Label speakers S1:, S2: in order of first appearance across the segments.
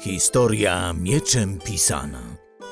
S1: Historia mieczem pisana.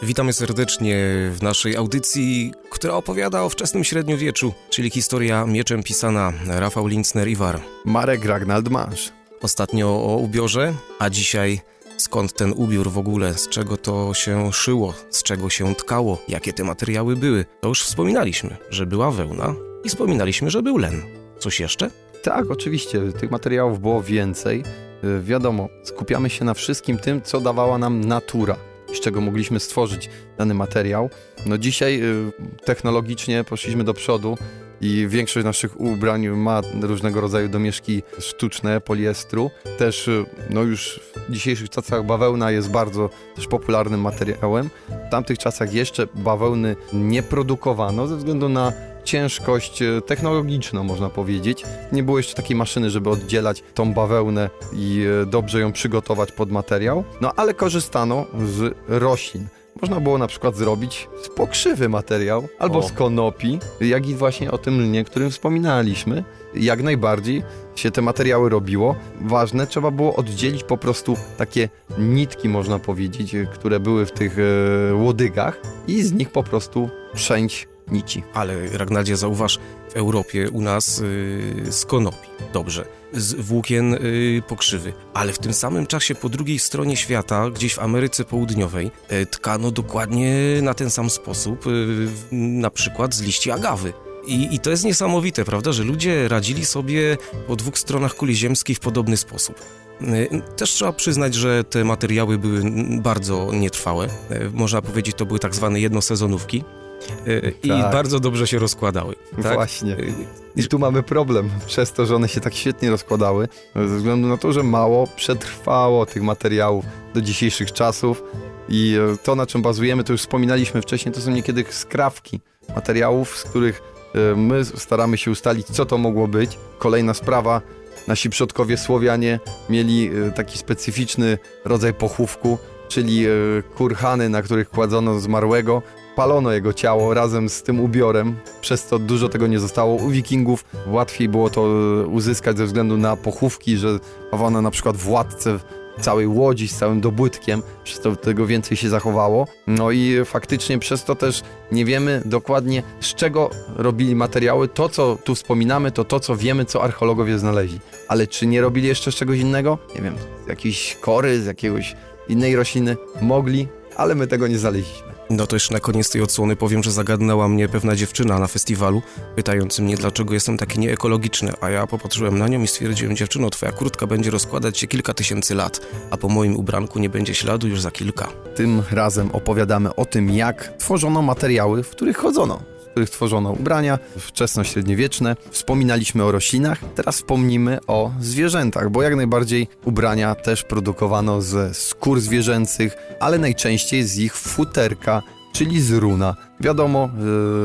S2: Witamy serdecznie w naszej audycji, która opowiada o wczesnym średniowieczu, czyli historia mieczem pisana Rafał Linzner-Iwar.
S3: Marek Ragnald Masz.
S2: Ostatnio o ubiorze, a dzisiaj skąd ten ubiór w ogóle, z czego to się szyło, z czego się tkało, jakie te materiały były. To już wspominaliśmy, że była wełna i wspominaliśmy, że był len. Coś jeszcze?
S3: Tak, oczywiście, tych materiałów było więcej. Y, Wiadomo, skupiamy się na wszystkim tym, co dawała nam natura, z czego mogliśmy stworzyć dany materiał. No dzisiaj y, technologicznie poszliśmy do przodu i większość naszych ubrań ma różnego rodzaju domieszki sztuczne, poliestru. Też y, no już w dzisiejszych czasach bawełna jest bardzo też popularnym materiałem. W tamtych czasach jeszcze bawełny nie produkowano ze względu na ciężkość e, technologiczną, można powiedzieć. Nie było jeszcze takiej maszyny, żeby oddzielać tą bawełnę i e, dobrze ją przygotować pod materiał. No ale korzystano z roślin. Można było na przykład zrobić z pokrzywy materiał, albo
S2: O.
S3: z konopi, jak i właśnie o tym lnie, którym wspominaliśmy. Jak najbardziej się te materiały robiło. Ważne, trzeba było oddzielić po prostu takie nitki, można powiedzieć, e, które były w tych e, łodygach i z nich po prostu przęć nici.
S2: Ale Ragnaldzie, zauważ, w Europie u nas yy, z konopi, dobrze, z włókien yy, pokrzywy, ale w tym samym czasie po drugiej stronie świata, gdzieś w Ameryce Południowej, yy, tkano dokładnie na ten sam sposób, yy, na przykład z liści agawy. I, I to jest niesamowite, prawda, że ludzie radzili sobie po dwóch stronach kuli ziemskiej w podobny sposób. Yy, Też trzeba przyznać, że te materiały były bardzo nietrwałe. Yy, Można powiedzieć, to były tak zwane jednosezonówki. Yy, I
S3: Tak.
S2: bardzo dobrze się rozkładały. Tak?
S3: Właśnie.
S2: Yy,
S3: I tu mamy problem przez to, że one się tak świetnie rozkładały, ze względu na to, że mało przetrwało tych materiałów do dzisiejszych czasów i e, to, na czym bazujemy, to już wspominaliśmy wcześniej, to są niekiedy skrawki materiałów, z których e, my staramy się ustalić, co to mogło być. Kolejna sprawa, nasi przodkowie Słowianie mieli e, taki specyficzny rodzaj pochówku, czyli kurhany, na których kładzono zmarłego, palono jego ciało razem z tym ubiorem, przez to dużo tego nie zostało. U wikingów łatwiej było to e, uzyskać ze względu na pochówki, że chowano na przykład władcę całej łodzi z całym dobłytkiem, przez to tego więcej się zachowało. No i faktycznie przez to też nie wiemy dokładnie z czego robili materiały. To, co tu wspominamy, to to, co wiemy, co archeologowie znaleźli. Ale czy nie robili jeszcze z czegoś innego? Nie wiem, z jakiejś kory, z jakiegoś innej rośliny? Mogli, ale my tego nie znaleźliśmy.
S2: No to jeszcze na koniec tej odsłony powiem, że zagadnęła mnie pewna dziewczyna na festiwalu, pytając mnie, dlaczego jestem taki nieekologiczny, a ja popatrzyłem na nią i stwierdziłem, dziewczyno, twoja kurtka będzie rozkładać się kilka tysięcy lat, a po moim ubranku nie będzie śladu już za kilka.
S3: Tym razem opowiadamy o tym, jak tworzono materiały, w których chodzono, których tworzono ubrania wczesno-średniowieczne. Wspominaliśmy o roślinach, teraz wspomnimy o zwierzętach, bo jak najbardziej ubrania też produkowano ze skór zwierzęcych, ale najczęściej z ich futerka, czyli z runa. Wiadomo,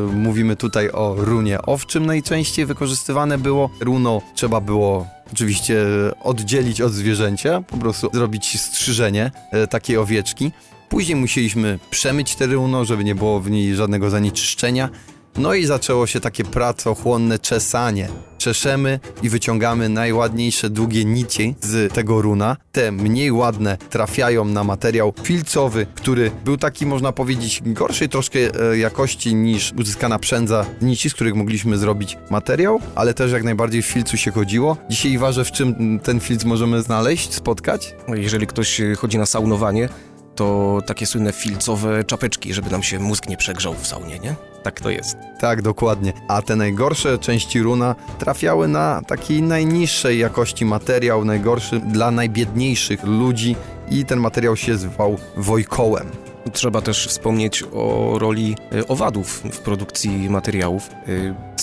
S3: yy, mówimy tutaj o runie owczym najczęściej wykorzystywane było. Runo trzeba było oczywiście oddzielić od zwierzęcia, po prostu zrobić strzyżenie e, takiej owieczki. Później musieliśmy przemyć te runo, żeby nie było w niej żadnego zanieczyszczenia. No i zaczęło się takie pracochłonne czesanie. Czeszemy i wyciągamy najładniejsze długie nici z tego runa. Te mniej ładne trafiają na materiał filcowy, który był taki, można powiedzieć, gorszej troszkę e, jakości niż uzyskana przędza nici, z których mogliśmy zrobić materiał, ale też jak najbardziej w filcu się chodziło. Dzisiaj ważę, w czym ten filc możemy znaleźć, spotkać.
S2: Jeżeli ktoś e, chodzi na saunowanie, to takie słynne filcowe czapeczki, żeby nam się mózg nie przegrzał w saunie, nie? Tak to jest.
S3: Tak, dokładnie. A te najgorsze części runa trafiały na taki najniższej jakości materiał, najgorszy dla najbiedniejszych ludzi i ten materiał się zwał wojkołem.
S2: Trzeba też wspomnieć o roli e, owadów w produkcji materiałów.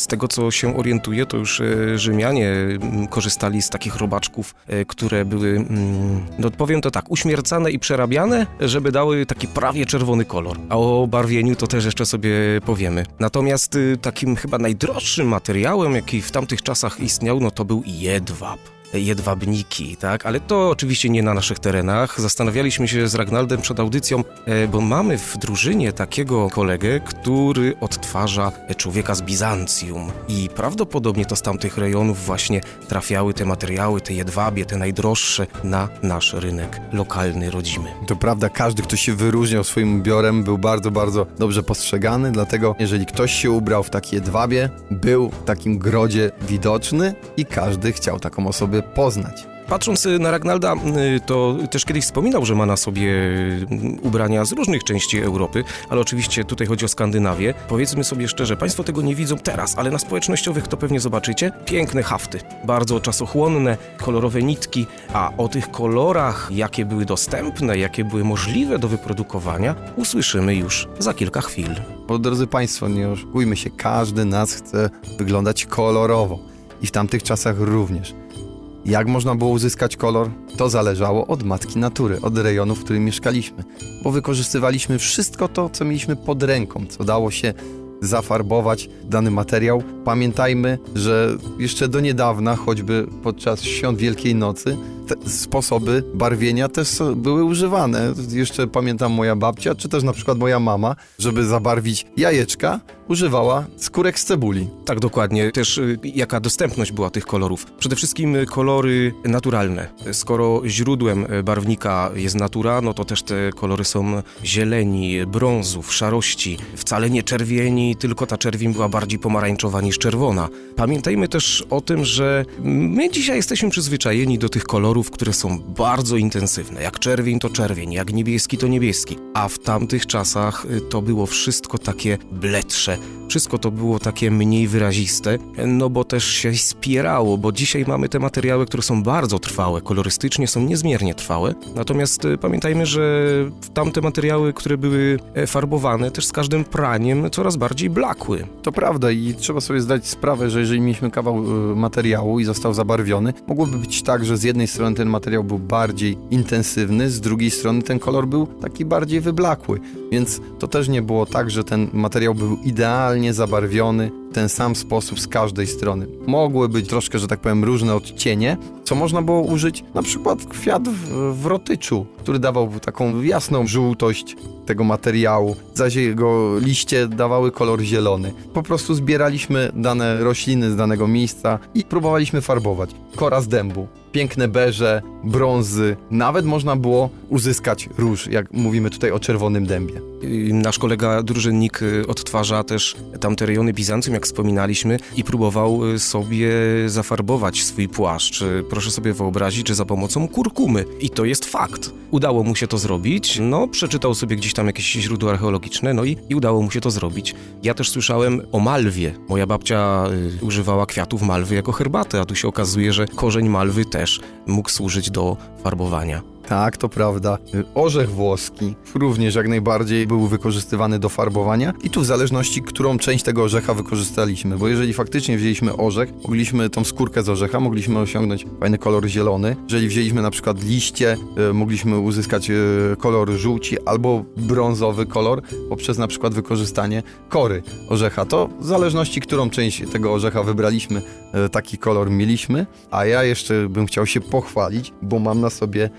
S2: Tego co się orientuję, to już e, Rzymianie mm, korzystali z takich robaczków, e, które były, mm, no powiem to tak, uśmiercane i przerabiane, żeby dały taki prawie czerwony kolor. A o barwieniu to też jeszcze sobie powiemy. Natomiast y, takim chyba najdroższym materiałem, jaki w tamtych czasach istniał, no to był jedwab. Jedwabniki, tak? Ale to oczywiście nie na naszych terenach. Zastanawialiśmy się z Ragnaldem przed audycją, e, bo mamy w drużynie takiego kolegę, który odtwarza człowieka z Bizancjum i prawdopodobnie to z tamtych rejonów właśnie trafiały te materiały, te jedwabie, te najdroższe na nasz rynek lokalny, rodzimy.
S3: To prawda, każdy, kto się wyróżniał swoim ubiorem, był bardzo, bardzo dobrze postrzegany, dlatego jeżeli ktoś się ubrał w takie jedwabie, był w takim grodzie widoczny i każdy chciał taką osobę poznać.
S2: Patrząc y, na Ragnalda, y, to też kiedyś wspominał, że ma na sobie y, ubrania z różnych części Europy, ale oczywiście tutaj chodzi o Skandynawię. Powiedzmy sobie szczerze, Państwo tego nie widzą teraz, ale na społecznościowych to pewnie zobaczycie. Piękne hafty, bardzo czasochłonne, kolorowe nitki, a o tych kolorach, jakie były dostępne, jakie były możliwe do wyprodukowania, usłyszymy już za kilka chwil.
S3: Bo drodzy Państwo, nie oszukujmy się, każdy nas chce wyglądać kolorowo. I w tamtych czasach również. Jak można było uzyskać kolor? To zależało od matki natury, od rejonu, w którym mieszkaliśmy. Bo wykorzystywaliśmy wszystko to, co mieliśmy pod ręką, co dało się zafarbować dany materiał. Pamiętajmy, że jeszcze do niedawna, choćby podczas świąt Wielkiej Nocy, sposoby barwienia też były używane. Jeszcze pamiętam moja babcia, czy też na przykład moja mama, żeby zabarwić jajeczka, używała skórek z cebuli.
S2: Tak, dokładnie. Też y, jaka dostępność była tych kolorów. Przede wszystkim y, kolory naturalne. Skoro źródłem y, barwnika jest natura, no to też te kolory są zieleni, brązów, szarości. Wcale nie czerwieni, tylko ta czerwień była bardziej pomarańczowa niż czerwona. Pamiętajmy też o tym, że my dzisiaj jesteśmy przyzwyczajeni do tych kolorów, które są bardzo intensywne. Jak czerwień to czerwień, jak niebieski to niebieski. A w tamtych czasach y, to było wszystko takie bledsze, wszystko to było takie mniej wyraziste, no bo też się spierało, bo dzisiaj mamy te materiały, które są bardzo trwałe, kolorystycznie są niezmiernie trwałe. Natomiast y, pamiętajmy, że tamte materiały, które były e, farbowane, też z każdym praniem coraz bardziej blakły.
S3: To prawda i trzeba sobie zdać sprawę, że jeżeli mieliśmy kawał y, materiału i został zabarwiony, mogłoby być tak, że z jednej strony ten materiał był bardziej intensywny, z drugiej strony ten kolor był taki bardziej wyblakły. Więc to też nie było tak, że ten materiał był idealnie zabarwiony ten sam sposób z każdej strony. Mogły być troszkę, że tak powiem, różne odcienie, co można było użyć na przykład kwiat w, w rotyczu, który dawał taką jasną żółtość tego materiału, zaś jego liście dawały kolor zielony. Po prostu zbieraliśmy dane rośliny z danego miejsca i próbowaliśmy farbować. Kora z dębu, piękne beże, brązy, nawet można było uzyskać róż, jak mówimy tutaj o czerwonym dębie.
S2: Nasz kolega drużynnik y, odtwarza też tamte rejony Bizancjum, jak wspominaliśmy, i próbował y, sobie zafarbować swój płaszcz. Y, Proszę sobie wyobrazić, że za pomocą kurkumy. I to jest fakt. Udało mu się to zrobić. No, przeczytał sobie gdzieś tam jakieś źródła archeologiczne, no i, i udało mu się to zrobić. Ja też słyszałem o malwie. Moja babcia y, używała kwiatów malwy jako herbaty, a tu się okazuje, że korzeń malwy też mógł służyć do farbowania.
S3: Tak, to prawda. Orzech włoski również jak najbardziej był wykorzystywany do farbowania i tu w zależności, którą część tego orzecha wykorzystaliśmy, bo jeżeli faktycznie wzięliśmy orzech, mogliśmy tą skórkę z orzecha, mogliśmy osiągnąć fajny kolor zielony. Jeżeli wzięliśmy na przykład liście, e, mogliśmy uzyskać e, kolor żółci albo brązowy kolor poprzez na przykład wykorzystanie kory orzecha. To w zależności, którą część tego orzecha wybraliśmy, e, taki kolor mieliśmy, a ja jeszcze bym chciał się pochwalić, bo mam na sobie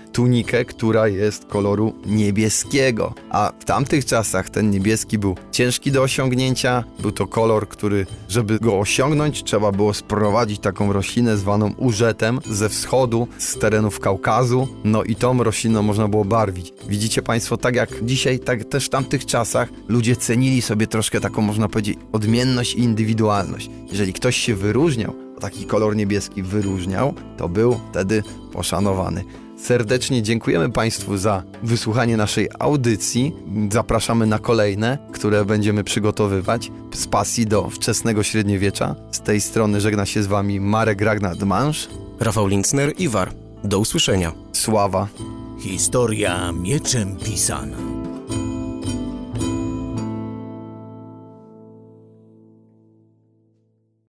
S3: która jest koloru niebieskiego. A w tamtych czasach ten niebieski był ciężki do osiągnięcia. Był to kolor, który, żeby go osiągnąć, trzeba było sprowadzić taką roślinę zwaną urzetem ze wschodu, z terenów Kaukazu. No i tą rośliną można było barwić. Widzicie Państwo, tak jak dzisiaj, tak też w tamtych czasach ludzie cenili sobie troszkę taką, można powiedzieć, odmienność i indywidualność. Jeżeli ktoś się wyróżniał, taki kolor niebieski wyróżniał, to był wtedy poszanowany. Serdecznie dziękujemy Państwu za wysłuchanie naszej audycji. Zapraszamy na kolejne, które będziemy przygotowywać z pasji do wczesnego średniowiecza. Z tej strony żegna się z Wami Marek Ragnar-Dmansz.
S2: Rafał Linzner, Iwar. Do usłyszenia.
S3: Sława.
S1: Historia mieczem pisana.